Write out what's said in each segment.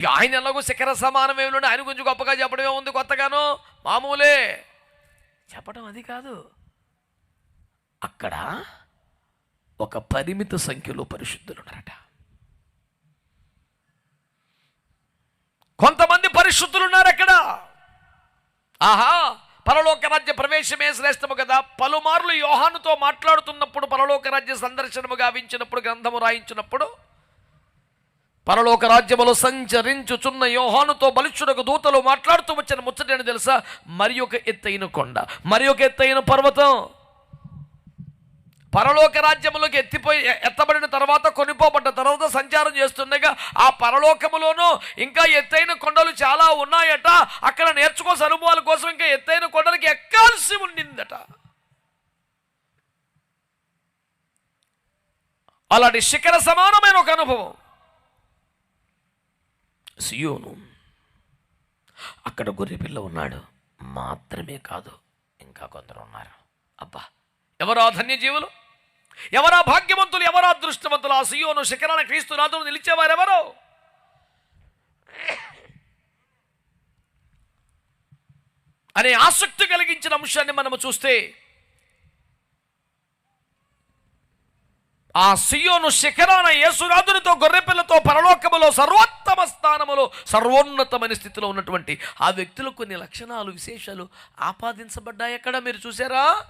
ఇక ఆయన ఎలాగో శిఖర సమానమేమి ఆయన గురించి గొప్పగా చెప్పడమే ఉంది కొత్తగాను. మామూలే. చెప్పడం అది కాదు. అక్కడ ఒక పరిమిత సంఖ్యలో పరిశుద్ధులు ఉన్నారట. కొంతమంది పరిశుద్ధులు ఉన్నారు అక్కడ. ఆహా పరలోక రాజ్య ప్రవేశమే శ్రేష్టము కదా. పలుమార్లు యోహానుతో మాట్లాడుతున్నప్పుడు పరలోక రాజ్య సందర్శనము గావించినప్పుడు గ్రంథము రాయించినప్పుడు పరలోక రాజ్యములో సంచరించుచున్న యోహానుతో బలిష్ఠుడకు దూతలు మాట్లాడుతూ వచ్చిన ముచ్చటని తెలుసా? మరి ఒక ఎత్తైన కొండ మరి ఒక ఎత్తైన పర్వతం. పరలోక రాజ్యములోకి ఎత్తిపోయి ఎత్తబడిన తర్వాత కొనిపోబడ్డ తర్వాత సంచారం చేస్తుండగా ఆ పరలోకములోనూ ఇంకా ఎత్తైన కొండలు చాలా ఉన్నాయట. అక్కడ నేర్చుకోవాల్సిన అనుభవాల కోసం ఇంకా ఎత్తైన కొండలకి ఎక్కాల్సి ఉండిందట. అలాంటి శిఖర సమానమైన ఒక అనుభవం. సియోను. అక్కడ గొర్రెపిల్ల ఉన్నాడు. మాత్రమే కాదు ఇంకా కొందరు ఉన్నారు. అబ్బా ఎవరా ధన్యజీవులు? ఎవరా భాగ్యవంతులు? ఎవరా అదృష్టవంతులు? ఆ సియోను శిఖరాన క్రీస్తు నాథులు నిలిచేవారెవరో అనే ఆసక్తి కలిగించిన అంశాన్ని మనము చూస్తే ఆ సియోను శిఖరాన యేసురాజునితో గొర్రెపిల్లతో పరలోకములో సర్వోత్తమ స్థానములో సర్వోన్నతమైన స్థితిలో ఉన్నటువంటి ఆ వ్యక్తులు కొన్ని లక్షణాలు విశేషాలు ఆపాదించబడ్డాయి ఎక్కడ మీరు చూసారా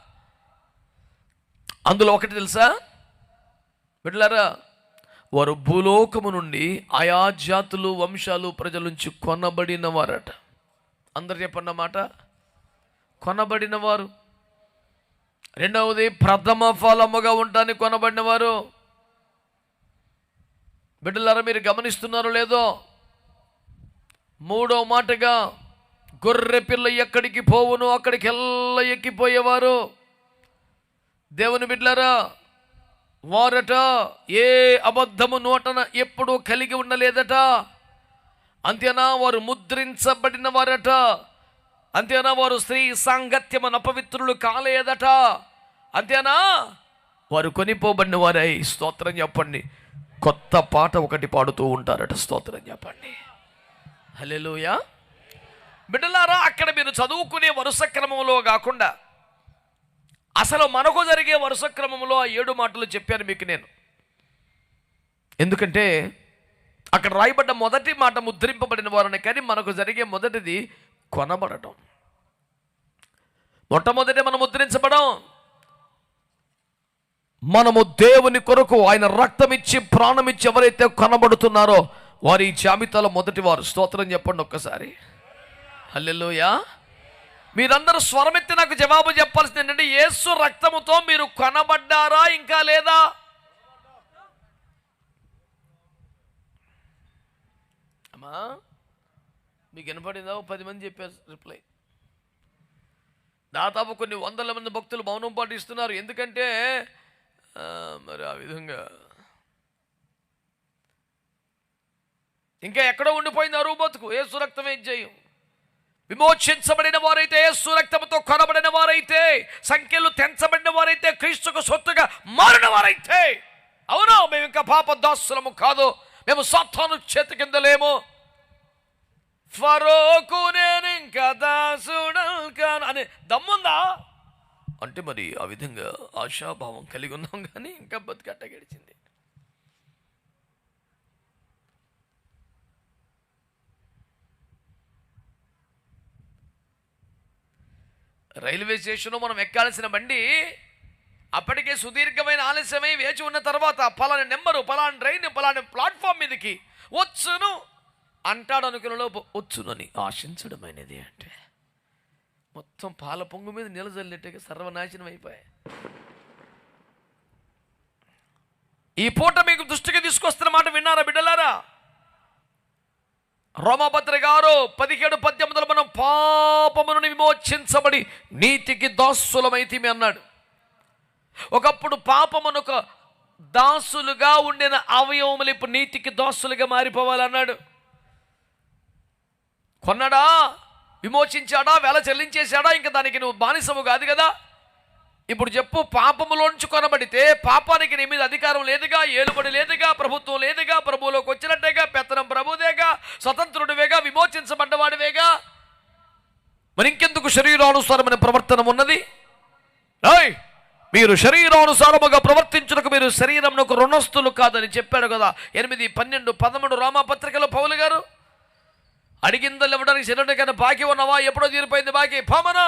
అందులో ఒకటి తెలుసా? బిడ్డలారా వారు భూలోకము నుండి ఆయా జాతులు వంశాలు ప్రజల నుంచి కొనబడిన వారట. అందరు చెప్పండి మాట? కొనబడిన వారు. రెండవది ప్రథమ ఫలముగా ఉండటానికి కొనబడినవారు. బిడ్డలారా మీరు గమనిస్తున్నారో లేదో? మూడో మాటగా గొర్రె పిల్ల ఎక్కడికి పోవును? అక్కడికి ఎల్ల ఎక్కిపోయేవారు. దేవుని బిడ్డలారా వారట ఏ అబద్ధము నోటన ఎప్పుడూ కలిగి ఉండలేదట. అంతేనా వారు ముద్రించబడిన వారట. అంతేనా వారు స్త్రీ సాంగత్యమన అపవిత్రులు కాలేదట? అంతేనా? వారు కొనిపోబడిన వారై స్తోత్రం చెప్పండి. కొత్త పాట ఒకటి పాడుతూ ఉంటారట స్తోత్రం చెప్పండి. హలెలుయా బిడ్డలారా అక్కడ మీరు చదువుకునే వరుస క్రమంలో కాకుండా అసలు మనకు జరిగే వరుస క్రమంలో ఆ ఏడు మాటలు చెప్పాను మీకు నేను. ఎందుకంటే అక్కడ రాయబడ్డ మొదటి మాట ముద్రింపబడిన వారని కానీ మనకు జరిగే మొదటిది కొనబడటం. మొట్టమొదటి మనం ముద్రించబడం మనము దేవుని కొరకు ఆయన రక్తం ఇచ్చి ప్రాణం ఇచ్చి ఎవరైతే కొనబడుతున్నారో వారి జాబితాలో మొదటి వారు స్తోత్రం చెప్పండి ఒక్కసారి. హల్లెలూయా. మీరందరూ స్వరమెత్తి నాకు జవాబు చెప్పాల్సింది ఏంటంటే యేసు రక్తముతో మీరు కొనబడ్డారా ఇంకా లేదా? అమ్మా. మీకు వినపడిందా? పది మంది చెప్పారు రిప్లై. దాదాపు కొన్ని వందల మంది భక్తులు మౌనం పాటిస్తున్నారు. ఎందుకంటే మరి ఆ విధంగా. ఇంకా ఎక్కడో ఉండిపోయింది అరువు బతుకు? ఏసు రక్తమే జయం విమోచించబడిన వారైతే యేసు రక్తముతో కొనబడిన వారైతే సంఖ్యలు తెంచబడిన వారైతే క్రీస్తుకు సొత్తుగా మారిన వారైతే. అవునా? మేము ఇంకా పాప దాసులము కాదు. మేము సాతాను చేతి కింద లేము. ఫరోకు నేను ఇంకా దాసుడల్కాను అనే దమ్ముందా? అంటే మరి ఆ విధంగా ఆశాభావం కలిగి ఉన్నాం కానీ ఇంకా బతికట్ట గడిచింది. రైల్వే స్టేషన్లో మనం ఎక్కాల్సిన బండి అప్పటికే సుదీర్ఘమైన ఆలస్యమై వేచి ఉన్న తర్వాత పలాని నెంబరు పలాని ట్రైన్ పలాని ప్లాట్ఫామ్ మీదకి వచ్చును. అంటాడు అనుకున్న లోపు వచ్చునని ఆశించడమైనది అంటే మొత్తం పాల పొంగు మీద నిలజల్లినట్టుగా సర్వనాశనం అయిపోయాయి. ఈ పూట మీకు దృష్టికి తీసుకొస్తున్న మాట విన్నారా బిడ్డలారా? రోమభద్ర గారు పదిహేడు పద్దెనిమిదిలో మనం పాపమును విమోచించబడి నీతికి దాసులమైతిమి అన్నాడు. ఒకప్పుడు పాపమునొక దాసులుగా ఉండిన అవయవములు ఇప్పుడు నీతికి దాసులుగా మారిపోవాలన్నాడు. కొన్నాడా? విమోచించాడా? వెల చెల్లించేశాడా? ఇంకా దానికి నువ్వు బానిసము కాదు కదా? ఇప్పుడు చెప్పు పాపములోంచి కొనబడితే పాపానికి నీ మీద అధికారం లేదుగా ఏలుబడి లేదుగా ప్రభుత్వం లేదుగా ప్రభువులోకి వచ్చినట్టేగా పెత్తనం ప్రభుదేగా స్వతంత్రుడివేగా విమోచించబడ్డవాడివేగా? మరి ఇంకెందుకు శరీరానుసారమైన ప్రవర్తన ఉన్నది? రాయ్ మీరు శరీరానుసారముగా ప్రవర్తించుటకు మీరు శరీరంకు రుణస్తులు కాదని చెప్పాడు కదా. ఎనిమిది పన్నెండు పదమూడు రామపత్రికలో పౌలు గారు. అడిగిందలు ఇవ్వడానికి శరీరానికైనా బాకీ ఉన్నావా? ఎప్పుడో తీరిపోయింది బాకీ. పామన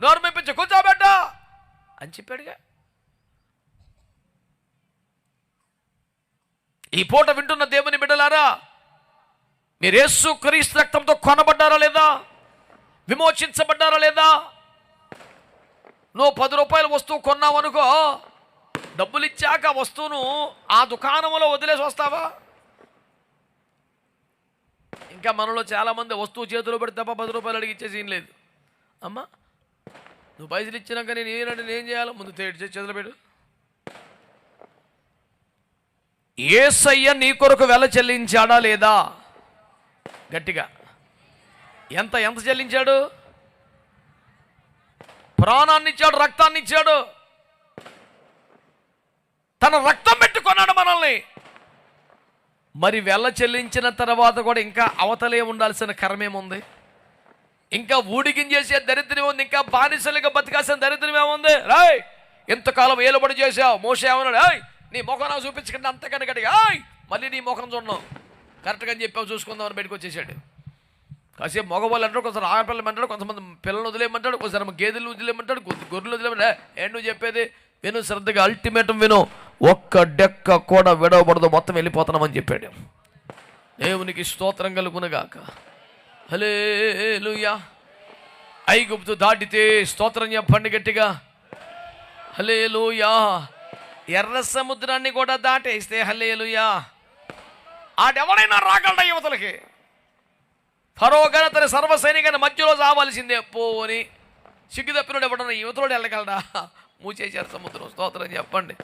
నోరు మెప్పించి కూర్చోబెట్ట అని చెప్పాడుగా. ఈ పూట వింటున్న దేవుని బిడ్డలారా మీరు యేసు క్రీస్తు రక్తంతో కొనబడ్డారా లేదా? విమోచించబడ్డారా లేదా? నువ్వు పది రూపాయల వస్తువు కొన్నావు అనుకో డబ్బులు ఇచ్చాక వస్తువును ఆ దుకాణంలో వదిలేసి వస్తావా? ఇంకా మనలో చాలామంది వస్తువు చేతిలో పెడితే తప్ప పది రూపాయలు అడిగి ఇచ్చేసి ఏం లేదు. అమ్మా నువ్వు పైసలు ఇచ్చినాక నేను ఏనంటే నేను చేయాలి? ముందు తేడు చేసి చేతిలో పెట్టు. ఏసయ్య నీ కొరకు వెల చెల్లించాడా లేదా? గట్టిగా. ఎంత ఎంత చెల్లించాడు? ప్రాణాన్ని ఇచ్చాడు రక్తాన్ని ఇచ్చాడు. తన రక్తం పెట్టుకున్నాడు మనల్ని. మరి వెళ్ళ చెల్లించిన తర్వాత కూడా ఇంకా అవతలే ఉండాల్సిన కర్మేముంది? ఇంకా ఊడిగించేసే దరిద్రం ఉంది ఇంకా బానిసలుగా బతికాల్సిన దరిద్రం ఏముంది రాయ్ ఎంతకాలం ఏలుబడి చేసావు మోస ఏమన్నాడు? రాయ్ నీ ముఖం నాకు చూపించకుండా అంతకన్నా గట్టిగా ఆయ్ మళ్ళీ నీ ముఖం చూడడం కరెక్ట్గా అని చెప్పావు చూసుకుందామని బయటకు వచ్చేసాడు. కాసేపు మగవాళ్ళు అంటాడు కొంచెం ఆడపిల్లలు అంటాడు కొంతమంది పిల్లలు వదిలేయమంటాడు కొంచెం గేదెలు వదిలేయమంటాడు గొర్రెలు వదిలేయమంటే ఏంటి నువ్వు చెప్పేది? విను శ్రద్ధగా అల్టిమేటం విను. ఒక్క డెక్క కూడా విడవబడదు మొత్తం వెళ్ళిపోతున్నామని చెప్పాడు. దేవునికి స్తోత్రం కలుగునగాక. హలేలుయా ఐగుప్తు దాటితే స్తోత్రం చెప్పండి గట్టిగా. హలేలుయా ఎర్ర సముద్రాన్ని కూడా దాటేస్తే హలేలుయా ఆడెవడైనా రాగలడా యువతలకి? ఫరో గన తన సర్వ మధ్యలో రావాల్సిందే. పోని సిగ్గు తప్పినోడు ఎవడన్నా యువతలోడు వెళ్ళగలడా? మూచేశారు సముద్రం. స్తోత్రం చెప్పండి.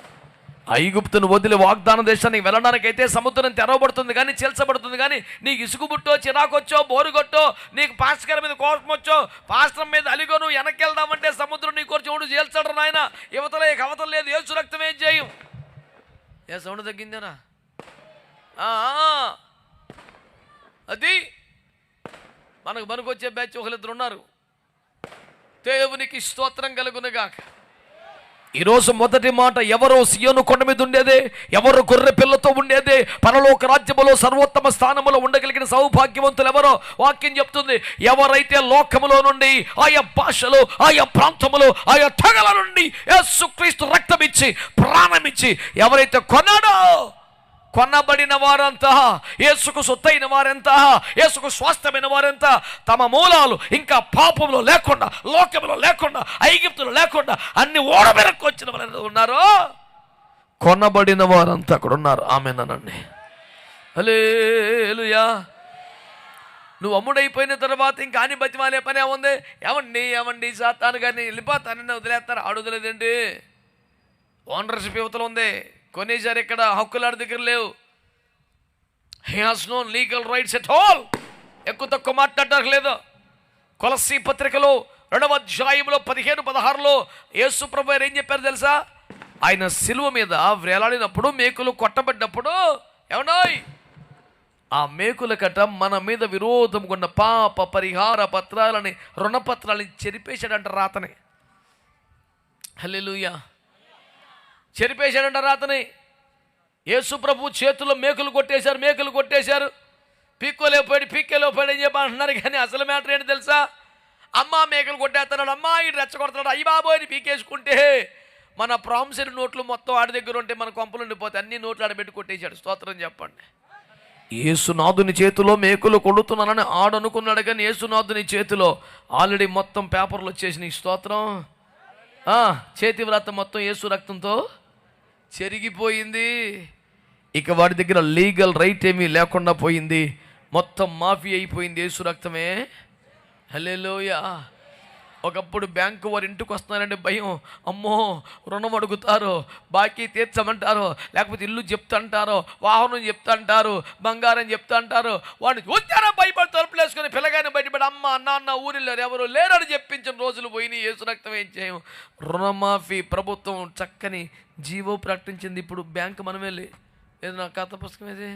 ఐగుప్తును వదిలి వాగ్దాన దేశానికి వెళ్ళడానికైతే సముద్రం తెరవబడుతుంది కానీ చీల్చబడుతుంది కానీ నీకు ఇసుగుబుట్టో చిరాకొచ్చో బోరుగొట్టో నీకు పాస్కర్ మీద కోపం వచ్చో పాస్టర్ మీద అలిగో నువ్వు వెనక్కి వెళ్దామంటే సముద్రం నీ కొరకు చూడు చీల్చడం నాయన. యువతలో ఇక అవతల లేదు. ఏసు రక్తం ఏం చేయం? ఏ సౌండ్ తగ్గిందేనా? ఆ, అది మనకు పనికొచ్చే బ్యాచ్ ఒకరిద్దరు ఉన్నారు దేవునికి స్తోత్రం కలుగునుగాక. ఈరోజు మొదటి మాట ఎవరో సియోను కొండ మీద ఉండేదే ఎవరు గొర్రె పిల్లతో ఉండేదే పరలోక రాజ్యములో సర్వోత్తమ స్థానములో ఉండగలిగిన సౌభాగ్యవంతులు ఎవరో? వాక్యం చెప్తుంది ఎవరైతే లోకములో నుండి ఆయా భాషలో ఆయా ప్రాంతములో ఆయా తెగల నుండి యేసుక్రీస్తు రక్తం ఇచ్చి ప్రాణం ఇచ్చి ఎవరైతే కొన్నాడో కొనబడిన వారంతా యేసుకు సొత్తైన వారెంత యేసుకు స్వాస్థ్యమైన వారెంత తమ మూలాలు ఇంకా పాపంలో లేకుండా లోకంలో లేకుండా ఐగిప్తులో లేకుండా అన్ని ఓడబెరకు వచ్చిన వారు ఉన్నారు? కొనబడిన వారంతా అక్కడ ఉన్నారు. ఆమెనండి హలేలుయా నువ్వు అమ్ముడైపోయిన తర్వాత ఇంకా అని బతిమాలే పని ఏముంది ఏమండి ఏమండి సాతాను కానీ వెళ్ళిపోతానని వదిలేస్తారు. ఆడు వదిలేదండి. ఓనర్షిప్ యువతలు ఉంది. కొనేసారు ఇక్కడ హక్కులాడి దగ్గర లేవు. He has no legal rights at all ఎక్కువ తక్కువ మాట్లాడడానికి లేదు. కొలసీ పత్రికలో రెండవ అధ్యాయంలో పదిహేను పదహారులో యేసు ప్రభు ఏం చెప్పారు తెలుసా? ఆయన సిలువ మీద వేలాడినప్పుడు మేకులు కొట్టబడ్డప్పుడు ఏమన్నాయి ఆ మేకుల కట్ట మన మీద విరోధం కొన్న పాప పరిహార పత్రాలని రుణపత్రాలని చెరిపేశాడంట రాతని. హల్లెలూయా. చెరిపేశాడంట రాతని యేసుప్రభు చేతుల్లో మేకులు కొట్టేశారు మేకులు కొట్టేశారు. పీక్కోలేకపోయాడు పీక్కోలేకపోయాడు అని చెప్పి అంటున్నారు కానీ అసలు మ్యాటర్ ఏంటి తెలుసా? అమ్మ మేకలు కొట్టేస్తున్నాడు అమ్మ ఇటు రెచ్చగొడుతున్నాడు అయ్యి బాబోయ్ పీకేసుకుంటే మన ప్రామిసరీ నోట్లు మొత్తం ఆడి దగ్గర ఉంటే మన కొంపలు ఉండిపోతే అన్ని నోట్లు ఆడబెట్టి కొట్టేశాడు. స్తోత్రం చెప్పండి. ఏసునాథుని చేతిలో మేకులు కొడుతున్నానని ఆడనుకున్నాడు కానీ ఏసునాథుని చేతిలో ఆల్రెడీ మొత్తం పేపర్లు వచ్చేసినాయి. స్తోత్రం. చేతి వ్రాత మొత్తం ఏసు రక్తంతో చెరిగిపోయింది. ఇక వాడి దగ్గర లీగల్ రైట్ ఏమీ లేకుండా పోయింది. మొత్తం మాఫీ అయిపోయింది యేసు రక్తమే హలేలోయా ఒకప్పుడు బ్యాంకు వారు ఇంటికి వస్తున్నారని భయం. అమ్మో రుణం అడుగుతారు బాకీ తీర్చమంటారు లేకపోతే ఇల్లు చెప్తాంటారు వాహనం చెప్తంటారు బంగారం చెప్తంటారు వాడిని చూస్తారా భయపడి తలుపులు వేసుకుని పిల్లగాని బయటపడి అమ్మ నాన్న ఊరిలో ఎవరు లేరని చెప్పించిన రోజులు పోయినాయి. ఏసు రక్తం ఏం చేయం? రుణమాఫీ ప్రభుత్వం చక్కని జీవో ప్రకటించింది. ఇప్పుడు బ్యాంకు మనం వెళ్ళి ఏది నా కథ పుస్తకం ఏది?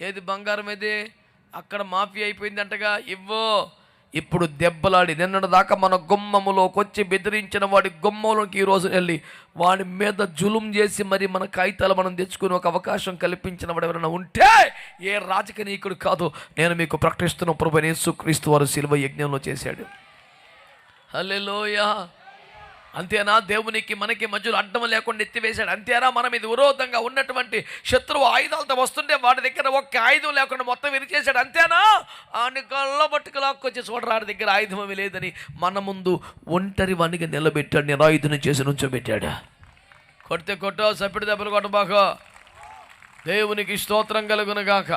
ఏది బంగారం ఏది? అక్కడ మాఫీ అయిపోయింది అంటగా ఇవ్వో. ఇప్పుడు దెబ్బలాడి నిన్నటి దాకా మన గుమ్మములోకి వచ్చి బెదిరించిన వాడి గుమ్మంలోకి ఈరోజు వెళ్ళి వాడి మీద జులుం చేసి మరి మన కాగితాలు మనం తెచ్చుకునే ఒక అవకాశం కల్పించిన వాడు ఎవరైనా ఉంటే ఏ రాజకీయకుడు కాదు. నేను మీకు ప్రకటిస్తున్న ప్రభు యేసుక్రీస్తు వారు శిల్వ యజ్ఞంలో చేశాడు. హల్లెలూయా. అంతేనా? దేవునికి మనకి మధ్యలో అడ్డం లేకుండా ఎత్తివేశాడు. అంతేనా? మనం ఇది విరోధంగా ఉన్నటువంటి శత్రువు ఆయుధాలతో వస్తుంటే వాడి దగ్గర ఒక్క ఆయుధం లేకుండా మొత్తం విరిచేశాడు. అంతేనా? ఆయన కళ్ళ పట్టుకు లాక్కొచ్చి చూడరా వాడి దగ్గర ఆయుధం లేదని మన ముందు ఒంటరి వానికి నిలబెట్టాడు. నిరాయుధం చేసి నుంచోబెట్టాడు. కొడితే కొట్టో సప్పిడి దెబ్బలు కొట్టబాకో. దేవునికి స్తోత్రం కలుగునుగాక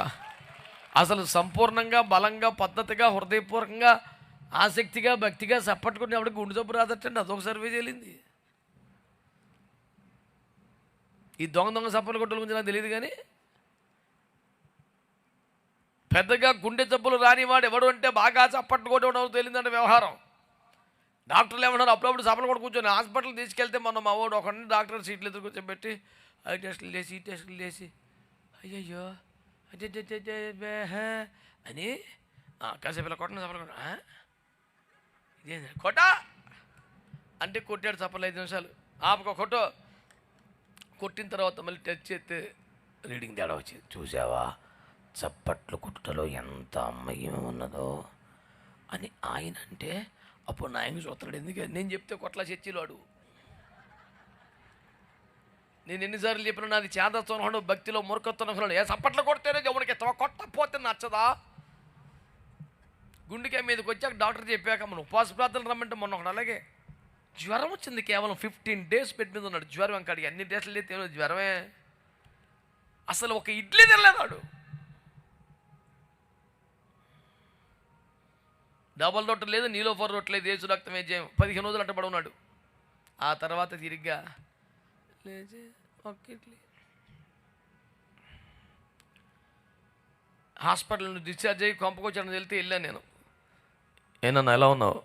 అసలు సంపూర్ణంగా బలంగా పద్ధతిగా హృదయపూర్వకంగా ఆసక్తిగా భక్తిగా చప్పట్టుకుని ఆవిడ గుండె రాదట్టండి. అదొక సర్వే చేయలింది ఈ దొంగ దొంగ సప్పల కొట్టల గురించి నాకు తెలియదు కానీ పెద్దగా గుండె జబ్బులు రానివాడు ఎవడు అంటే బాగా చప్పట్టుకోవడం తెలియదంటే వ్యవహారం. డాక్టర్లు ఏమన్నారు? అప్పుడప్పుడు సపలు కూడా కూర్చొని హాస్పిటల్ తీసుకెళ్తే మనం మా వాడు ఒకరిని డాక్టర్ సీట్లు ఎదురు కూర్చోబెట్టి ఐ టెస్టులు చేసి ఈ టెస్టులు చేసి అయ్యయ్యో అదే అని కాసేపు ఇలా కొట్టండి సపలు కొట్ట ఇదేంది? కొట్ట! అంటే కొట్టాడు చప్పలు ఐదు నిమిషాలు. ఆపక కొట్టో. కొట్టిన తర్వాత మళ్ళీ టచ్ చేస్తే రీడింగ్ తేడా వచ్చింది. చూసావా? చప్పట్లు కుట్టలో ఎంత అమ్మయ్యం ఉన్నదో అని ఆయన అంటే అప్పుడు నాయన చూస్తాడు ఎందుకంటే నేను చెప్తే కొట్ల చర్చిలోడు నేను ఎన్నిసార్లు చెప్పిన నాది చేదత్వం భక్తిలో మురకత్వం ఏ చప్పట్లు కొడితేనే ఎవరికి కొట్టపోతే నచ్చదా? గుండెకాయ మీదకి వచ్చాక డాక్టర్ చెప్పాక మనం ఉపవాస ప్రార్థనలు రమ్మంటే మొన్న ఒకడు అలాగే జ్వరం వచ్చింది కేవలం ఫిఫ్టీన్ డేస్ పెట్టింది మీద ఉన్నాడు. జ్వరం అక్కడికి అన్ని డేస్లు లేదు జ్వరమే. అసలు ఒక ఇడ్లీ తినలేదాడు డబల్ రొట్టె లేదు నీలో ఫోర్ రొట్టె లేదు ఏసు రక్తం ఏం పదిహేను రోజులు అట్టబడి ఉన్నాడు ఆ తర్వాత తిరిగ్గా లేచి ఒక ఇడ్లీ. హాస్పిటల్ నుండి డిశ్చార్జ్ అయ్యి కొంపకొచ్చాడని వెళ్తే వెళ్ళాను నేను. ఏనన్నా ఎలా ఉన్నావు?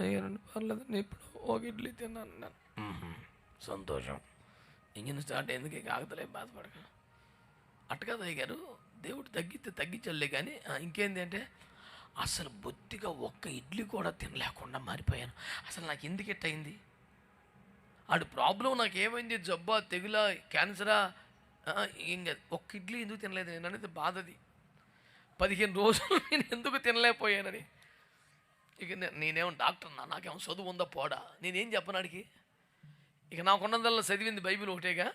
అయ్యానండి పర్లేదు. నేను ఇప్పుడు ఒక ఇడ్లీ తిన్నాను నేను "మ్మ్. సంతోషం. ఇంజిన్ స్టార్ట్ ఎందుకు ఇక ఆగతలే బాధపడక. అట్ట కదా అయ్యారు దేవుడు తగ్గితే తగ్గించలే కానీ "ఆ, ఇంకేంది అంటే అసలు బొత్తిగా ఒక్క ఇడ్లీ కూడా తినలేకుండా మారిపోయాను. అసలు నాకు ఎందుకు ఎట్ట అయింది? ఆడు ప్రాబ్లం నాకు ఏమైంది జబ్బా తెగులా క్యాన్సరా? ఏం కాదు ఒక్క ఇడ్లీ ఎందుకు తినలేదు? నేను అనేది బాధది. పదిహేను రోజులు నేను ఎందుకు తినలేకపోయానని. ఇక నేనేం నేనేమో డాక్టర్ నా నాకేం చదువు ఉందా పోడా? నేనేం చెప్పనాడికి ఇక నాకున్నదల్లా చదివింది బైబిల్ ఒకటేగా?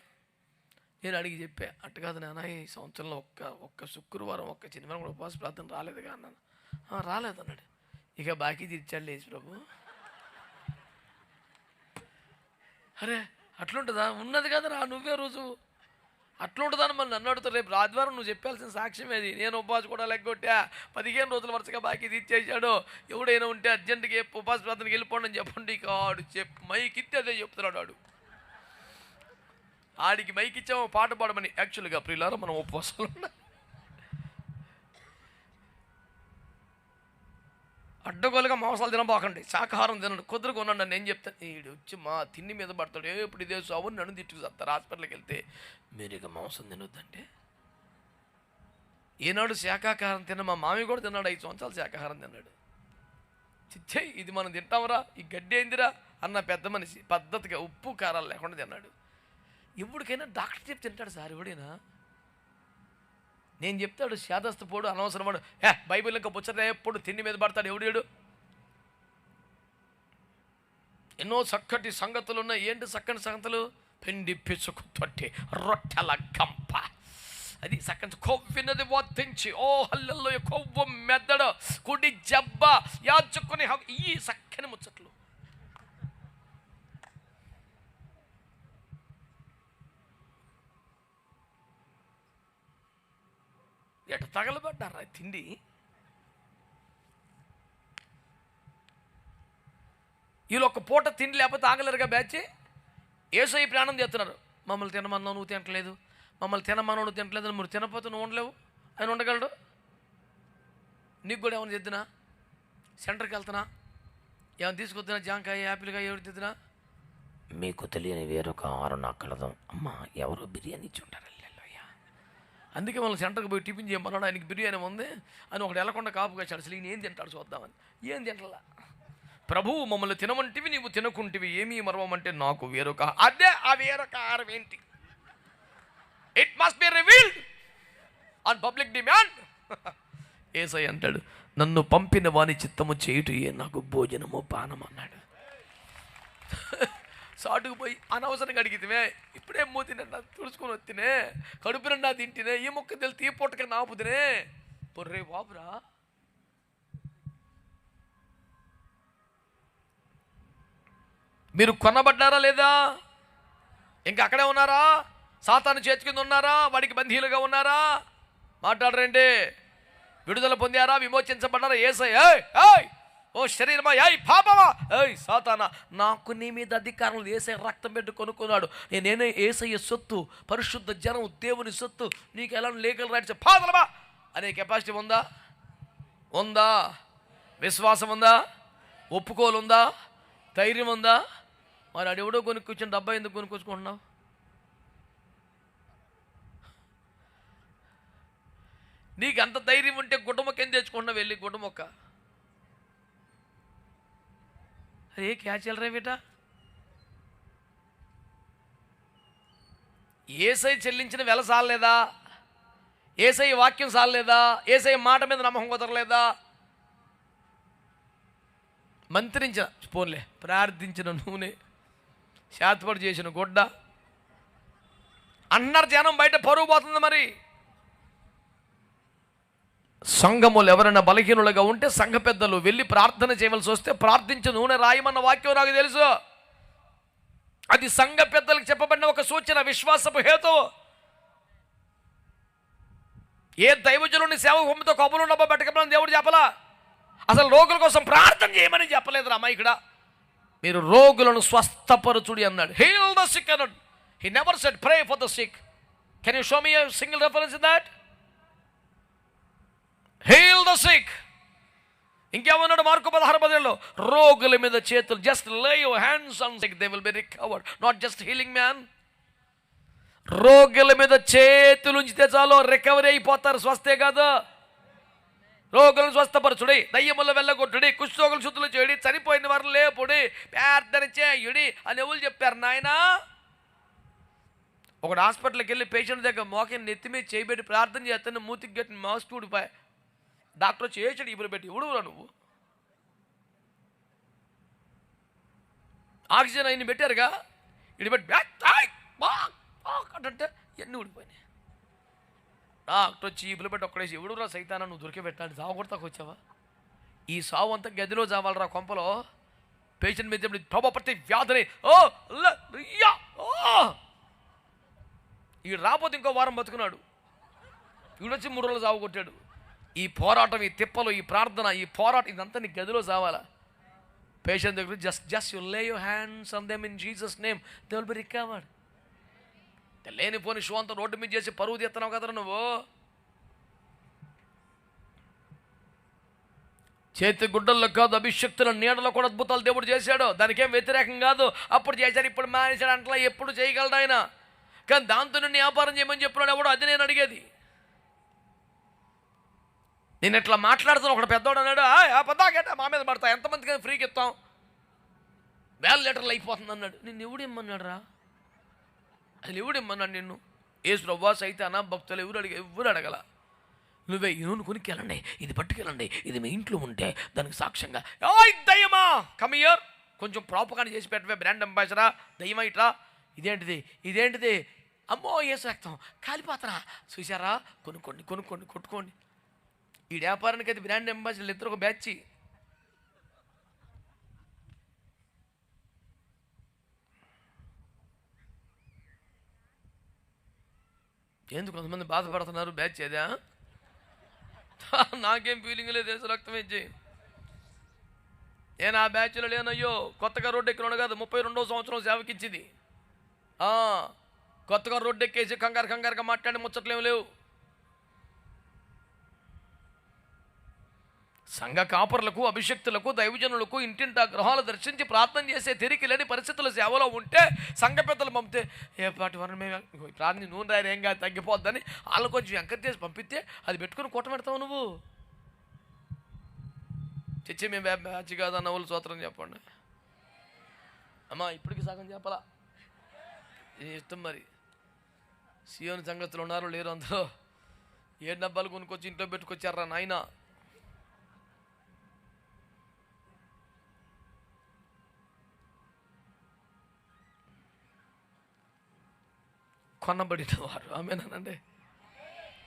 నేను అడిగి చెప్పా అట్టు కాదు నాన్న ఈ సంవత్సరంలో ఒక్క ఒక్క శుక్రవారం ఒక్క శనివారం కూడా ఉపవాస ప్రార్థన రాలేదుగా అన్నాను. రాలేదు అన్నాడు. ఇక బాకీ తీర్చాడు లేచి ప్రభు. అరే అట్లుంటుందా? ఉన్నది కదరా నువ్వే రోజు అట్లుంటుందని మళ్ళీ నన్ను అడుగుతారు రేపు ఆదివారం నువ్వు చెప్పాల్సిన సాక్ష్యం ఏది? నేను ఉపవాసం కూడా లెగ్గొట్టా. పదిహేను రోజుల వరుసగా బాకీ తీర్చేశాడు. ఎవడైనా ఉంటే అర్జెంటుగా ఏ ఉపవాస ప్రార్థనకి వెళ్ళిపోండి అని చెప్పండి. కాడు ఆడు చెప్ మైక్ ఇస్తే అదే చెప్తున్నాడు ఆడు. ఆడికి మైక్ ఇచ్చాము పాట పాడమని. యాక్చువల్గా ప్రియులారా మనం ఉపవాసాలు ఉన్నా. అడ్డగోలుగా మాంసాలు తినబాకండి. శాకాహారం తినండి. కుదురు కొనండి నేను చెప్తాను ఈడు వచ్చి మా తిండి మీద పడతాడు. ఏ ఇప్పుడు ఇదే సావు నన్ను తిట్టుకుతారు హాస్పిటల్కి వెళ్తే మీరు ఇక మాంసం తినొద్దంటే ఈనాడు శాకాహారం తిన్న మా మామి కూడా తిన్నాడు. ఐదు సంవత్సరాలు శాకాహారం తిన్నాడు. చిచ్చే ఇది మనం తింటామరా ఈ గడ్డి ఏందిరా? అన్న పెద్ద మనిషి పద్ధతిగా ఉప్పు కారాలు లేకుండా తిన్నాడు. ఎవరికైనా డాక్టర్ చెప్పి తింటాడు సార్ ఎవడైనా. నేను చెప్తాడు శాదస్తు పోడు అనవసరం ఏ బైబిల్ ఇంకా పుచ్చట ఎప్పుడు తిండి మీద పడతాడు ఎవడేడు ఎన్నో చక్కటి సంగతులు ఉన్నాయి ఏంటి చక్కటి సంగతులు? పిండి పిసుకు తొట్టి రొట్టెల గంప. అది చక్కటి కొవ్వినది వర్తించి ఓ హల్లల్లో కొవ్వు మెద్దడు కుడి జబ్బ యాచుకుని ఈ సక్క ముచ్చట్లు ఎట తగలబడ్డారా తిండి? వీళ్ళు ఒక పూట తిండి లేకపోతే ఆగలేరుగా బ్యాచ్? ఏసై ప్రాణం చేస్తున్నారు మమ్మల్ని తినమన్నావు నువ్వు తినట్లేదు మమ్మల్ని తినమన్నావు నువ్వు తినట్లేదు మీరు తినపోతే నువ్వు ఉండలేవు? ఆయన ఉండగలడు? నీకు కూడా ఏమైనా చెద్దునా? సెంటర్కి వెళ్తున్నా? ఏమైనా తీసుకొద్దునా? జాంకాయ యాపిల్కాయ ఎవరు తిద్దునా? మీకు తెలియని వేరొక ఆరు నా కలదు అమ్మా ఎవరో బిర్యానీ ఇచ్చి ఉంటారు అందుకే మనం సెంటర్కి పోయి టిఫిన్ చేయమన్నాడు. ఆయనకి బిర్యానీ ఉంది. అని ఒకటి వెళ్ళకుండా కాపు కాశాడు అసలు ఈయన ఏం తింటాడు చూద్దామని. ఏం తింటలా? ప్రభువు మమ్మల్ని తినమంటివి నీవు తినకుంటివి. ఏమీ మరవమంటే నాకు వేరొక అదే ఆ వేరొక ఆహారం ఏంటి? It must be revealed on public demand ఏసై అంటాడు నన్ను పంపిన వాని చిత్తము చేయుటయే నాకు భోజనము పానం అన్నాడు. సాటుకు పోయి అనవసరంగా అడిగితే ఇప్పుడే మూతినన్నా తుడుచుకొని వచ్చినే కడుపు నిండా తింటేనే ఈ మొక్క తెలిసి ఈ పొట్టక నాపుదినే పొర్రే బాబురా. మీరు కొనబడ్డారా లేదా? ఇంకా అక్కడే ఉన్నారా? సాతాను చేతి కింద ఉన్నారా? వాడికి బంధీలుగా ఉన్నారా? మాట్లాడరండి. విడుదల పొందారా? విమోచించబడ్డారా? ఏసై ఏయ్! ఓ శరీరమా ఏయ్ పాపమా? ఏయ్ సాతానా నాకు నీ మీద అధికారం ఏసై రక్తం పెట్టి కొనుక్కున్నాడు. నేనే ఏసయ్య సొత్తు పరిశుద్ధ జనం దేవుని సొత్తు. నీకు ఎలా లేఖలు రైట్స్ పాదలమా? అనే కెపాసిటీ ఉందా? ఉందా? విశ్వాసం ఉందా? ఒప్పుకోలు ఉందా? ధైర్యం ఉందా? మరి అడెవడో కొనుక్కొచ్చిన డబ్బా ఎందుకు కొనుక్కొచ్చుకుంటున్నావు నీకు అంత ధైర్యం ఉంటే గుడ్డమొక్క ఎందుకు తెచ్చుకుంటున్నావు? వెళ్ళి గుడ్డమొక్క అరే క్యా చల్ రే ఏసై చెల్లించిన వెల సాలలేదా? ఏసై వాక్యం సాలలేదా? ఏసై మాట మీద నమ్మకం కుదరలేదా? మంత్రించిన పోన్లే ప్రార్థించిన నూనె శాతపడి చేసిన గుడ్డ. అన్నారు జనం బయట పరువు పోతుంది మరి. సంఘములు ఎవరైనా బలహీనులుగా ఉంటే సంఘ పెద్దలు వెళ్ళి ప్రార్థన చేయవలసి వస్తే ప్రార్థించి నూనె రాయమన్న వాక్యం నాకు తెలుసు. అది సంఘ పెద్దలకు చెప్పబడిన ఒక సూచన విశ్వాసపు హేతు. ఏ దైవజనుని సేవ హోమితో కబులు ఉండబో పెట్టకమని దేవుడు చెప్పలా? అసలు రోగుల కోసం ప్రార్థన చేయమని చెప్పలేదు రామా ఇక్కడ. మీరు రోగులను స్వస్థపరచుడి అన్నాడు. హీల్ ద సిక్ అన్నాడు. He never set pray for the sick can you show me single reference in that heal the sick ఇంకేమన్నాడు? Mark పదహారు పదిలో రోగుల మీద చేతులు just lay your hands on sick they will be recovered not just healing man రోగుల మీద చేతులు ఉంచితే చాలు రికవరీ అయిపోతారు స్వస్థే కాదు. రోగులను స్వస్థపరచుడి దయ్యముల వెళ్ళగొట్టుడి కుష్ఠోగులు శుద్ధులు చేయడి చనిపోయిన వారు లేపుడి ప్రార్థన చేయుడి అని ఎవరు చెప్పారు నాయనా? ఒకడు హాస్పిటల్కి వెళ్ళి పేషెంట్ దగ్గర మోకని నెత్తి మీద చేయబెట్టి ప్రార్థన చేస్తాను మూతికి గట్టిన మాస్క్ ఊడిపోయి డాక్టర్ వచ్చి ఏచాడు ఇప్పుడు పెట్టి ఉడువురా నువ్వు? ఆక్సిజన్ అయిన పెట్టారుగా ఇటు పెట్టి బ్యాక్ తాయ్, బాక్, బాక్ అంటే ఎన్ని ఊడిపోయినాయి. డాక్టర్ వచ్చి ఈపులు పెట్టి ఒక్కడేసి ఎవడురా సైతానా నువ్వు దొరికి పెట్టాలి సావు కొడతాకు వచ్చావా? ఈ సావు అంతా గదిలో చావాలరా కొంపలో. పేషెంట్ మీద ప్రభా ప్రతి వ్యాధిని ఓ ల, ఓ. ఈ రాపోతే ఇంకో వారం బతుకున్నాడు. ఈడొచ్చి మూడు రోజులు సాగు కొట్టాడు. ఈ పోరాటం ఈ తిప్పలు ఈ ప్రార్థన ఈ పోరాటం ఇదంతా నీ గదిలో సావాలా పేషెంట్ దగ్గర just just you lay you hands on them in Jesus name they will be recovered లేనిపోని షో అంతా రోడ్డు మీద చేసి పరువు తీస్తున్నావు కదరా నువ్వు? చేతి గుడ్డల్లో కాదు అభిషక్తుల నీడలో కూడా అద్భుతాలు దేవుడు చేశాడు. దానికేం వ్యతిరేకం కాదు. అప్పుడు చేశాడు ఇప్పుడు మానేశాడు అంటలా ఎప్పుడు చేయగలడు ఆయన? కానీ దాంతో నేను వ్యాపారం చేయమని చెప్పినాడు ఎవడో? అది నేను అడిగేది. నేను ఇట్లా మాట్లాడుతున్నా? ఒకడు పెద్దోడు అన్నాడు "ఆ, ఆ పద్దాకేట మా మీద పడతా ఎంతమందికి ఫ్రీకి ఇస్తాం? వేల లీటర్లు అయిపోతుంది అన్నాడు. నిన్ను ఎవడు ఇమ్మన్నాడు రా? అసలు ఎవడు ఇమ్మన్నాడు నిన్ను? ఏసు అయితే సైతానా భక్తులు ఎవరు అడిగ ఎవరు అడగల? నువ్వే ఈ కొనికెళ్ళండి కొనుక్కెళ్ళండి ఇది పట్టుకెళ్ళండి ఇది మీ ఇంట్లో ఉంటే దానికి సాక్ష్యంగా దయ్యమా కమ్ ఇయర్ కొంచెం ప్రాపకాన్ని చేసి పెట్టవే బ్రాండ్ అంబాసిడరా దయ్యమా ఇట్రా ఇదేంటిది ఇదేంటిది? అమ్మో ఏ రక్తం కాలిపాత్ర. చూసారా కొనుక్కోండి కొనుక్కోండి కొట్టుకోండి. ఈ వ్యాపారానికి అయితే బ్రాండ్ అంబాసిడర్లు ఇద్దరు ఒక బ్యాచ్. ఎందుకు కొంతమంది బాధపడుతున్నారు? బ్యాచ్ అదా నాకేం ఫీలింగ్ లేదు దేశ రక్తం ఇచ్చి. నేను ఆ బ్యాచ్లో లేనయ్యో కొత్తగా రోడ్డు ఎక్కిన కాదు ముప్పై రెండో సంవత్సరం సేవకిచ్చింది. కొత్తగా రోడ్డు ఎక్కేసి కంగారు కంగారుగా మాట్లాడి ముచ్చట్లేం లేవు. సంఘ కాపరులకు అభిషక్తులకు దైవజనులకు ఇంటింటా గృహాలు దర్శించి ప్రార్థన చేసే తిరిగి లేని పరిస్థితుల సేవలో ఉంటే సంఘ పెద్దలు పంపితే ఏ పాటి వారిని మేము ప్రార్థన నూనె రాయరు ఏం కాదు తగ్గిపోద్దని వాళ్ళు కొంచెం ఎంకరేజ్ చేసి పంపిస్తే అది పెట్టుకుని కూట పెడతావు నువ్వు. చచ్చి మేము బ్యా- బ్యాచ్ కాదా నవ్వులు సూత్రం చెప్పండి. అమ్మా ఇప్పటికి సగం చెప్పలా? ఇష్టం మరి. సియోని సంగతులు ఉన్నారు లేరు అందరూ ఏ డబ్బాలు కొనుక్కొచ్చి ఇంట్లో పెట్టుకొచ్చారా నాయనా? కొనబడిన వారు ఆమెనండి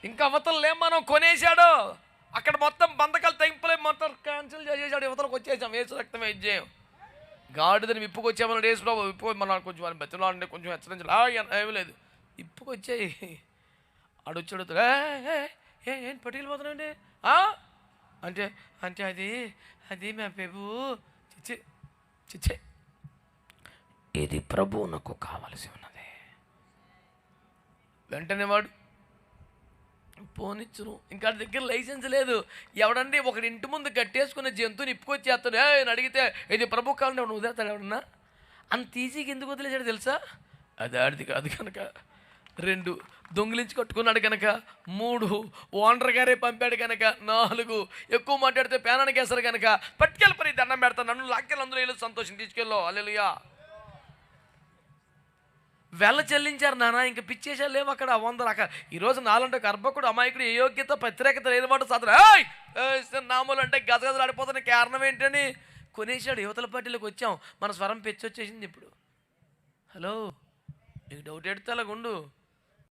ఇంకా అవతల లేం మనం కొనేశాడు? అక్కడ మొత్తం బంధకాలు తెంపులే మొత్తం క్యాన్సిల్ చేసేసాడు యువతలకు వచ్చేసాం. వేసు రక్తం వేద్యం గాడిదని విప్పుకొచ్చామని వేసు బాబు విప్పు మన కొంచెం వాడిని బతిలో కొంచెం హెచ్చరించాలి. "ఆ, ఏమీ లేదు. ఇప్పుకొచ్చాయి ఆడొచ్చాడు "ఏ, ఏ, ఏ, ఏం పట్టుకెళ్ళిపోతున్నాండి అంటే అంటే అది అది మా పెబు చిచ్చే చిచ్చే. ఇది ప్రభువునకు కావలసి ఉన్నది వెంటనే వాడు పోనిచ్చును ఇంకా దగ్గర లైసెన్స్ లేదు. ఎవడండి ఒకటి ఇంటి ముందు కట్టేసుకున్న జంతువుని ఇప్పుకొచ్చేస్తాడు? ఏ అని అడిగితే ఇది ప్రభు కావాలంటే ఎవడు వదిలేస్తాడు ఎవడన్నా? అంత ఈజీగా ఎందుకు వదిలేసాడు తెలుసా? అది ఆడిది కాదు కనుక రెండు దొంగిలించి కట్టుకున్నాడు కనుక మూడు ఓనర్ గారే పంపాడు కనుక నాలుగు ఎక్కువ మాట్లాడితే పేనానికి వేస్తారు కనుక పట్టుకెళ్ళి పని దండం పెడతాను నన్ను లాక్కెళ్ళి అందులో వెళ్ళి సంతోషం తీసుకెళ్ళో. అల్లెలుయా. వెళ్ళ చెల్లించారు నాన్న ఇంక పిచ్చేసా లేవు అక్కడ వందలు. అక్కడ ఈరోజు నాలంటే గర్భకుడు అమాయకుడు ఏ యోగ్యత ప్రత్యేకత లేని సాధన నామూలు అంటే గజగజలాడిపోతున్న కారణం ఏంటని కొనేసాడు యువతల పార్టీలోకి వచ్చాం. మన స్వరం పెచ్చొచ్చేసింది ఇప్పుడు. హలో? నీకు డౌట్ ఎడితే అలాగుండు.